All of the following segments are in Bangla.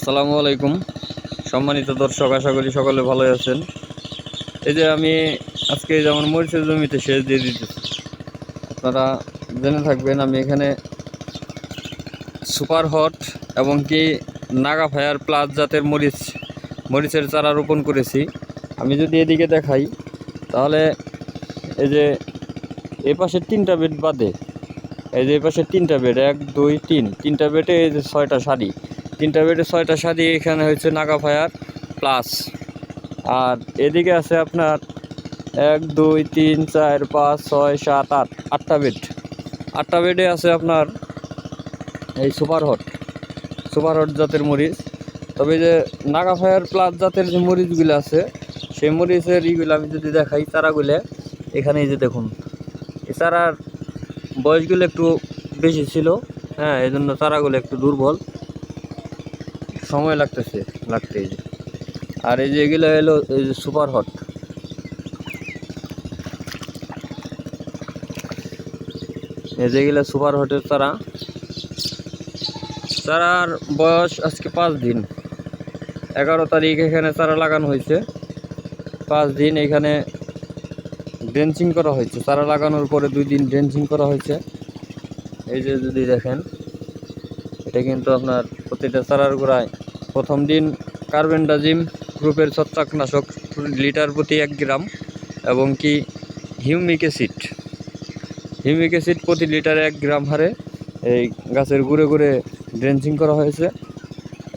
আসসালামু আলাইকুম। সম্মানিত দর্শক, আশা করি সকলে ভালো আছেন। এই যে আমি আজকে যেমন মরিচের জমিতে সেচ দিয়ে দিতেছি। আপনারা জেনে থাকবেন, আমি এখানে সুপার হট এবং কি নাগা ফায়ার প্লাস জাতের মরিচ, মরিচের চারা রোপণ করেছি। আমি যদি এদিকে দেখাই, তাহলে এই যে এ পাশের তিনটা বেড বাদে, এই যে এ তিনটা বেড, এক, দুই, তিন, তিনটা বেডে এই যে ছয়টা শাড়ি তিনটা বেডে ছয়টা শাড়ি এখানে হয়েছে নাগা ফায়ার প্লাস। আর এদিকে আছে আপনার এক, দুই, তিন, চার, পাঁচ, ছয়, সাত, আট, আটটা বেড। আটটা বেডে আছে আপনার এই সুপার হট সুপার হট জাতের মরিচ। তবে যে নাগা ফায়ার প্লাস জাতের যে মরিচগুলো আছে, সেই মরিচের ইগুলো আমি যদি দেখাই চারাগুলো এখানে এই যে দেখুন, এই চারার বয়সগুলো একটু বেশি ছিল হ্যাঁ এই জন্য চারাগুলো একটু দুর্বল। সময় লাগতেছে লাগতে আর এই যে এগুলো এলো, এই যে সুপার হট। এই যে এগুলো সুপার হটের চারা চারার বয়স আজকে পাঁচ দিন। এগারো তারিখ এখানে চারা লাগানো হয়েছে। পাঁচ দিন এখানে ড্রেঞ্চিং করা হয়েছে। চারা লাগানোর পরে দুই দিন ড্রেঞ্চিং করা হয়েছে। এই যে যদি দেখেন, এটা কিন্তু আপনার প্রতিটা চারার গোড়ায় প্রথম দিন কার্বেন্ডাজিম গ্রুপের ছত্রাকনাশক লিটার প্রতি এক গ্রাম এবং কি হিউমিক অ্যাসিড। হিউমিক অ্যাসিড প্রতি লিটারে এক গ্রাম হারে এই গাছের ঘুরে ঘুরে ড্রেঞ্চিং করা হয়েছে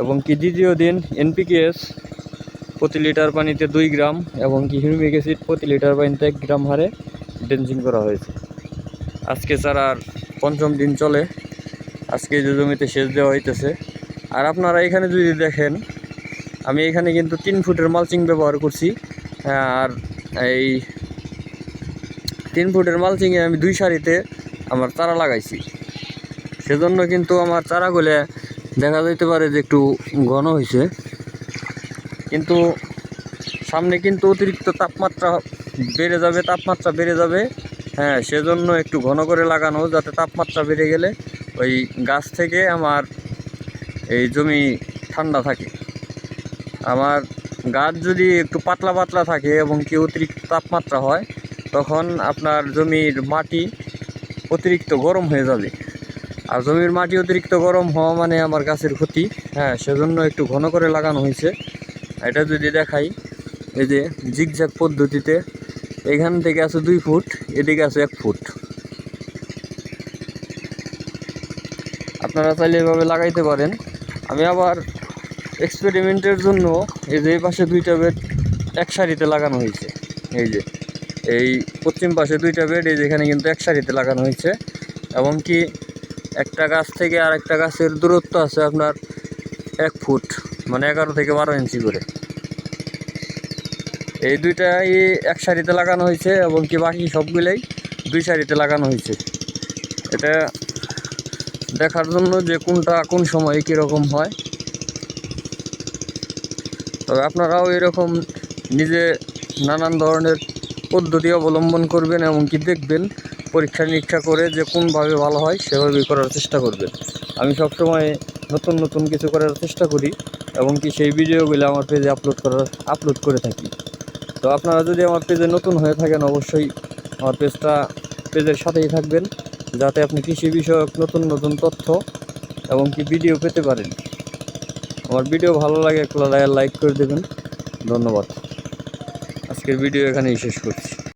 এবং কি দ্বিতীয় দিন এনপিকেএস প্রতি লিটার পানিতে দুই গ্রাম এবং কি হিউমিক অ্যাসিড প্রতি লিটার পানিতে এক গ্রাম হারে ড্রেঞ্চিং করা হয়েছে। আজকে চারার পঞ্চম দিন চলে। আজকে যে জমিতে সেচ দেওয়া হইতেছে আর আপনারা এখানে যদি দেখেন, আমি এখানে কিন্তু তিন ফুটের মালচিং ব্যবহার করছি। আর এই তিন ফুটের মালচিংয়ে আমি দুই সারিতে আমার চারা লাগাইছি। সেজন্য কিন্তু আমার চারাগুলো দেখা যেতে পারে যে একটু ঘন হয়েছে কিন্তু সামনে কিন্তু অতিরিক্ত তাপমাত্রা বেড়ে যাবে, তাপমাত্রা বেড়ে যাবে। হ্যাঁ সেজন্য একটু ঘন করে লাগানো যাতে তাপমাত্রা বেড়ে গেলে ওই গাছ থেকে আমার এই জমি ঠান্ডা থাকে। আমার গাছ যদি একটু পাতলা পাতলা থাকে এবং কি অতিরিক্ত তাপমাত্রা হয়, তখন আপনার জমির মাটি অতিরিক্ত গরম হয়ে যাবে। আর জমির মাটি অতিরিক্ত গরম হওয়া মানে আমার গাছের ক্ষতি। হ্যাঁ সেজন্য একটু ঘন করে লাগানো হয়েছে। এটা যদি দেখাই, এই যে জিগজ্যাগ পদ্ধতিতে, এখান থেকে আছে দুই ফুট, এদিকে আছে এক ফুট। আপনারা চাইলে এভাবে লাগাইতে পারেন। আমি আবার এক্সপেরিমেন্টের জন্য এই যে পাশে দুইটা বেড এক সারিতে লাগানো হয়েছে। এই যে, এই পশ্চিম পাশে দুইটা বেড এই যেখানে কিন্তু এক সারিতে লাগানো হয়েছে। এবং কি একটা গাছ থেকে আর একটা গাছের দূরত্ব আছে আপনার এক ফুট মানে এগারো থেকে বারো ইঞ্চি করে। এই দুইটাই এক সারিতে লাগানো হয়েছে এবং কি বাকি সবগুলোই দুই সারিতে লাগানো হয়েছে। এটা দেখার জন্য যে কোনটা কোন সময়ে কীরকম হয়। তবে আপনারাও এরকম নিজে নানান ধরনের পদ্ধতি অবলম্বন করবেন এবং কি দেখবেন পরীক্ষা নিরীক্ষা করে যে কোনভাবে ভালো হয় সেভাবেই করার চেষ্টা করবেন। আমি সবসময় নতুন নতুন কিছু করার চেষ্টা করি এবং কি সেই ভিডিওগুলো আমার পেজে আপলোড করার আপলোড করে থাকি। তো আপনারা যদি আমার পেজে নতুন হয়ে থাকেন অবশ্যই আমার পেজটা পেজের সাথেই থাকবেন। যাতে আপনি কৃষি বিষয়ক নতুন নতুন তথ্য এবং কি ভিডিও পেতে পারেন। আমার ভিডিও ভালো লাগে একটু লাইক করে দেবেন। ধন্যবাদ। আজকের ভিডিও এখানেই শেষ করছি।